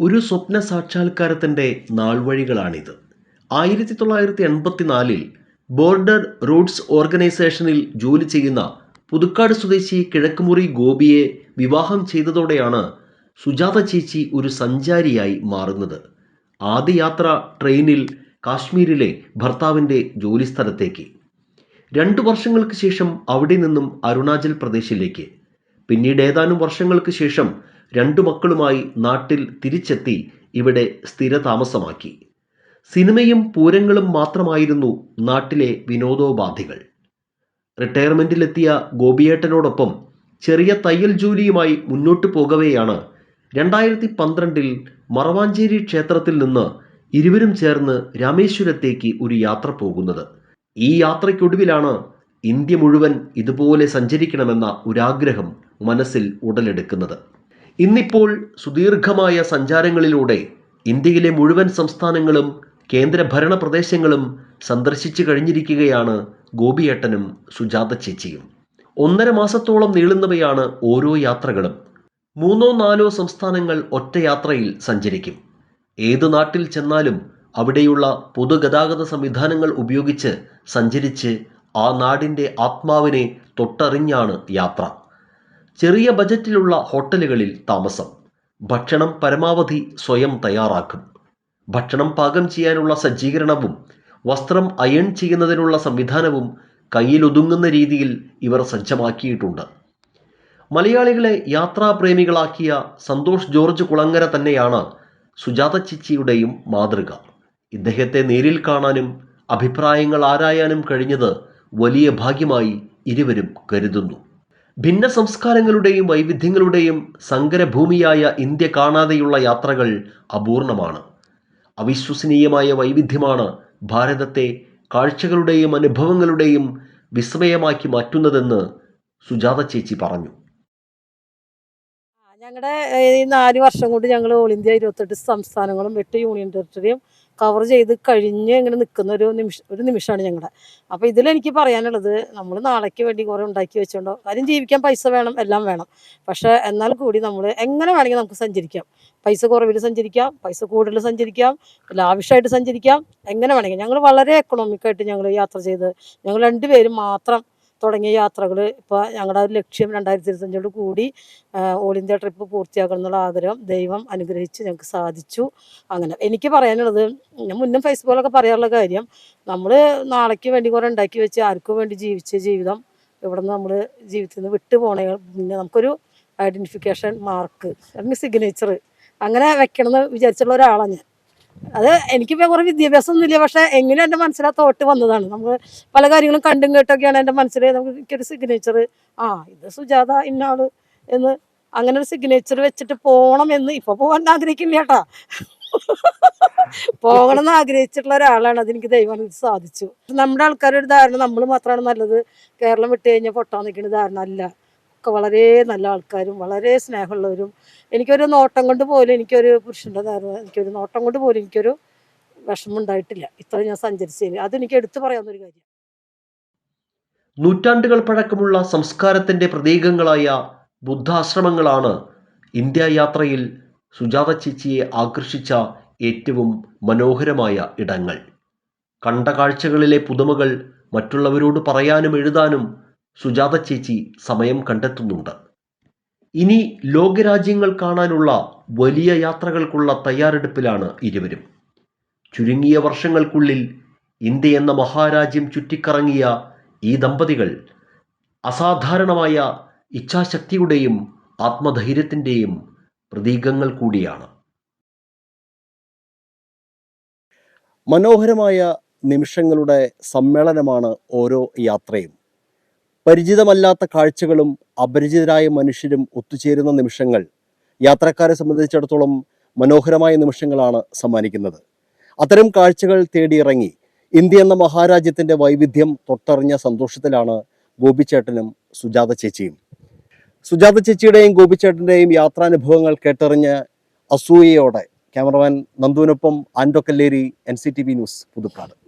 ഒരു സ്വപ്ന സാക്ഷാത്കാരത്തിന്റെ നാൾവഴികളാണിത്. ആയിരത്തി തൊള്ളായിരത്തി എൺപത്തിനാലിൽ ബോർഡർ റൂട്ട്സ് ഓർഗനൈസേഷനിൽ ജോലി ചെയ്യുന്ന പുതുക്കാട് സ്വദേശി കിഴക്കുമുറി ഗോപിയെ വിവാഹം ചെയ്തതോടെയാണ് സുജാത ചേച്ചി ഒരു സഞ്ചാരിയായി മാറുന്നത്. ആദ്യ യാത്ര ട്രെയിനിൽ കാശ്മീരിലെ ഭർത്താവിന്റെ ജോലിസ്ഥലത്തേക്ക്. രണ്ടു വർഷങ്ങൾക്ക് ശേഷം അവിടെ നിന്നും അരുണാചൽ പ്രദേശിലേക്ക്. പിന്നീട് ഏതാനും വർഷങ്ങൾക്ക് ശേഷം രണ്ടു മക്കളുമായി നാട്ടിൽ തിരിച്ചെത്തി ഇവിടെ സ്ഥിരതാമസമാക്കി. സിനിമയും പൂരങ്ങളും മാത്രമായിരുന്നു നാട്ടിലെ വിനോദോപാധികൾ. റിട്ടയർമെന്റിലെത്തിയ ഗോപിയേട്ടനോടൊപ്പം ചെറിയ തയ്യൽ ജോലിയുമായി മുന്നോട്ടു പോകവെയാണ് രണ്ടായിരത്തി പന്ത്രണ്ടിൽ മറവാഞ്ചേരി ക്ഷേത്രത്തിൽ നിന്ന് ഇരുവരും ചേർന്ന് രാമേശ്വരത്തേക്ക് ഒരു യാത്ര പോകുന്നത്. ഈ യാത്രയ്ക്കൊടുവിലാണ് ഇന്ത്യ മുഴുവൻ ഇതുപോലെ സഞ്ചരിക്കണമെന്ന ഒരാഗ്രഹം മനസ്സിൽ ഉടലെടുക്കുന്നത്. ഇന്നിപ്പോൾ സുദീർഘമായ സഞ്ചാരങ്ങളിലൂടെ ഇന്ത്യയിലെ മുഴുവൻ സംസ്ഥാനങ്ങളും കേന്ദ്രഭരണ പ്രദേശങ്ങളും സന്ദർശിച്ചു കഴിഞ്ഞിരിക്കുകയാണ് ഗോപിയേട്ടനും സുജാത ചേച്ചിയും. ഒന്നര മാസത്തോളം നീളുന്നവയാണ് ഓരോ യാത്രകളും. മൂന്നോ നാലോ സംസ്ഥാനങ്ങൾ ഒറ്റ യാത്രയിൽ സഞ്ചരിക്കും. ഏത് നാട്ടിൽ ചെന്നാലും അവിടെയുള്ള പൊതുഗതാഗത സംവിധാനങ്ങൾ ഉപയോഗിച്ച് സഞ്ചരിച്ച് ആ നാടിന്റെ ആത്മാവിനെ തൊട്ടറിഞ്ഞാണ് യാത്ര. ചെറിയ ബജറ്റിലുള്ള ഹോട്ടലുകളിൽ താമസം. ഭക്ഷണം പരമാവധി സ്വയം തയ്യാറാക്കും. ഭക്ഷണം പാകം ചെയ്യാനുള്ള സജ്ജീകരണവും വസ്ത്രം അയൺ ചെയ്യുന്നതിനുള്ള സംവിധാനവും കയ്യിലൊതുങ്ങുന്ന രീതിയിൽ ഇവർ സജ്ജമാക്കിയിട്ടുണ്ട്. മലയാളികളെ യാത്രാപ്രേമികളാക്കിയ സന്തോഷ് ജോർജ് കുളങ്ങര തന്നെയാണ് സുജാത ചിച്ചിയുടെയും മാതൃക. ഇദ്ദേഹത്തെ നേരിൽ കാണാനും അഭിപ്രായങ്ങൾ ആരായാനും കഴിഞ്ഞത് വലിയ ഭാഗ്യമായി ഇരുവരും കരുതുന്നു. ഭിന്ന സംസ്കാരങ്ങളുടെയും വൈവിധ്യങ്ങളുടെയും സങ്കരഭൂമിയായ ഇന്ത്യ കാണാതെയുള്ള യാത്രകൾ അപൂർണമാണ്. അവിശ്വസനീയമായ വൈവിധ്യമാണ് ഭാരതത്തെ കാഴ്ചകളുടെയും അനുഭവങ്ങളുടെയും വിസ്മയമാക്കി മാറ്റുന്നതെന്ന് സുജാത ചേച്ചി പറഞ്ഞു. ഞങ്ങളുടെ ഈ നാല് വർഷം കൊണ്ട് ഞങ്ങൾ ഓൾ ഇന്ത്യ ഇരുപത്തെട്ട് സംസ്ഥാനങ്ങളും എട്ട് യൂണിയൻ ടെറിട്ടറിയും കവർ ചെയ്ത് കഴിഞ്ഞ് ഇങ്ങനെ നിൽക്കുന്ന ഒരു നിമിഷം ഒരു നിമിഷമാണ് ഞങ്ങളുടെ അപ്പോൾ ഇതിലെനിക്ക് പറയാനുള്ളത് നമ്മൾ നാളേക്ക് വേണ്ടി കുറേ ഉണ്ടാക്കി വെച്ചോണ്ടോ കാര്യം ജീവിക്കാൻ പൈസ വേണം എല്ലാം വേണം. പക്ഷേ എന്നാൽ കൂടി നമ്മൾ എങ്ങനെ വേണമെങ്കിൽ നമുക്ക് സഞ്ചരിക്കാം. പൈസ കുറവിൽ സഞ്ചരിക്കാം പൈസ കൂടുതൽ സഞ്ചരിക്കാം ലാവിഷായിട്ട് സഞ്ചരിക്കാം എങ്ങനെ വേണമെങ്കിൽ ഞങ്ങൾ വളരെ എക്കണോമിക്കായിട്ട് ഞങ്ങൾ യാത്ര ചെയ്ത് ഞങ്ങൾ രണ്ടുപേരും മാത്രം തുടങ്ങിയ യാത്രകൾ ഇപ്പോൾ ഞങ്ങളുടെ ഒരു ലക്ഷ്യം രണ്ടായിരത്തി ഇരുപത്തഞ്ചോട് കൂടി ഓൾ ഇന്ത്യ ട്രിപ്പ് പൂർത്തിയാക്കണം എന്നുള്ള ആഗ്രഹം ദൈവം അനുഗ്രഹിച്ച് ഞങ്ങൾക്ക് സാധിച്ചു. അങ്ങനെ എനിക്ക് പറയാനുള്ളത് ഞാൻ മുന്നും ഫേസ്ബുക്കിലൊക്കെ പറയാനുള്ള കാര്യം നമ്മൾ നാളേക്ക് വേണ്ടി കുറേ ഉണ്ടാക്കി വെച്ച് ആർക്കും വേണ്ടി ജീവിച്ച ജീവിതം ഇവിടെ നിന്ന് നമ്മൾ ജീവിതത്തിൽ നിന്ന് വിട്ടു പോണേ പിന്നെ നമുക്കൊരു ഐഡന്റിഫിക്കേഷൻ മാർക്ക് അല്ലെങ്കിൽ സിഗ്നേച്ചർ അങ്ങനെ വെക്കണമെന്ന് വിചാരിച്ചുള്ള ഒരാളാണ് ഞാൻ. അത് എനിക്കിപ്പോൾ കുറേ വിദ്യാഭ്യാസം ഒന്നുമില്ല പക്ഷേ എങ്ങനെ എന്റെ മനസ്സിൽ ആ തോട്ട് വന്നതാണ്. നമ്മൾ പല കാര്യങ്ങളും കണ്ടും കേട്ടൊക്കെയാണ് എന്റെ മനസ്സിൽ നമുക്ക് എനിക്കൊരു സിഗ്നേച്ചർ ആ ഇത് സുജാത ഇന്നാൾ എന്ന് അങ്ങനെ ഒരു സിഗ്നേച്ചർ വെച്ചിട്ട് പോകണം എന്ന് ഇപ്പൊ പോകാൻ ആഗ്രഹിക്കില്ല കേട്ടാ. പോകണം എന്ന് ആഗ്രഹിച്ചിട്ടുള്ള ഒരാളാണ് അതെനിക്ക് ദൈവം സാധിച്ചു. നമ്മുടെ ആൾക്കാരുടെ ധാരണ നമ്മൾ മാത്രമാണ് നല്ലത്. കേരളം വിട്ട് കഴിഞ്ഞാൽ പൊട്ടാൻ നിൽക്കുന്ന ധാരണ അല്ല. ഒക്കെ വളരെ നല്ല ആൾക്കാരും വളരെ സ്നേഹമുള്ളവരും. എനിക്കൊരു നോട്ടം കൊണ്ട് പോലും എനിക്കൊരു പുരുഷന്റെ ധാരണ എനിക്കൊരു നോട്ടം കൊണ്ട് പോലും എനിക്കൊരു വിഷമം ഉണ്ടായിട്ടില്ല ഇത്ര ഞാൻ സഞ്ചരിച്ചതിന്. അതെനിക്ക് എടുത്തു പറയാവുന്നൊരു കാര്യം. നൂറ്റാണ്ടുകൾ പഴക്കമുള്ള സംസ്കാരത്തിന്റെ പ്രതീകങ്ങളായ ബുദ്ധാശ്രമങ്ങളാണ് ഇന്ത്യ യാത്രയിൽ സുജാത ചേച്ചിയെ ആകർഷിച്ച ഏറ്റവും മനോഹരമായ ഇടങ്ങൾ. കണ്ട കാഴ്ചകളിലെ പുതുമകൾ മറ്റുള്ളവരോട് പറയാനും എഴുതാനും സുജാത ചേച്ചി സമയം കണ്ടെത്തുന്നുണ്ട്. ഇനി ലോകരാജ്യങ്ങൾ കാണാനുള്ള വലിയ യാത്രകൾക്കുള്ള തയ്യാറെടുപ്പിലാണ് ഇരുവരും. ചുരുങ്ങിയ വർഷങ്ങൾക്കുള്ളിൽ ഇന്ത്യ എന്ന മഹാരാജ്യം ചുറ്റിക്കറങ്ങിയ ഈ ദമ്പതികൾ അസാധാരണമായ ഇച്ഛാശക്തിയുടെയും ആത്മധൈര്യത്തിന്റെയും പ്രതീകങ്ങൾ കൂടിയാണ്. മനോഹരമായ നിമിഷങ്ങളുടെ സമ്മേളനമാണ് ഓരോ യാത്രയും. പരിചിതമല്ലാത്ത കാഴ്ചകളും അപരിചിതരായ മനുഷ്യരും ഒത്തുചേരുന്ന നിമിഷങ്ങൾ യാത്രക്കാരെ സംബന്ധിച്ചിടത്തോളം മനോഹരമായ നിമിഷങ്ങളാണ് സമ്മാനിക്കുന്നത്. അത്തരം കാഴ്ചകൾ തേടിയിറങ്ങി ഇന്ത്യ എന്ന മഹാരാജ്യത്തിന്റെ വൈവിധ്യം തൊട്ടറിഞ്ഞ സന്തോഷത്തിലാണ് ഗോപിച്ചേട്ടനും സുജാത ചേച്ചിയും. സുജാത ചേച്ചിയുടെയും ഗോപിച്ചേട്ടന്റെയും യാത്രാനുഭവങ്ങൾ കേട്ടറിഞ്ഞ് അസൂയയോടെ cameraman നന്ദുവിനൊപ്പം Ando Kalleri N C T V news Puthukkad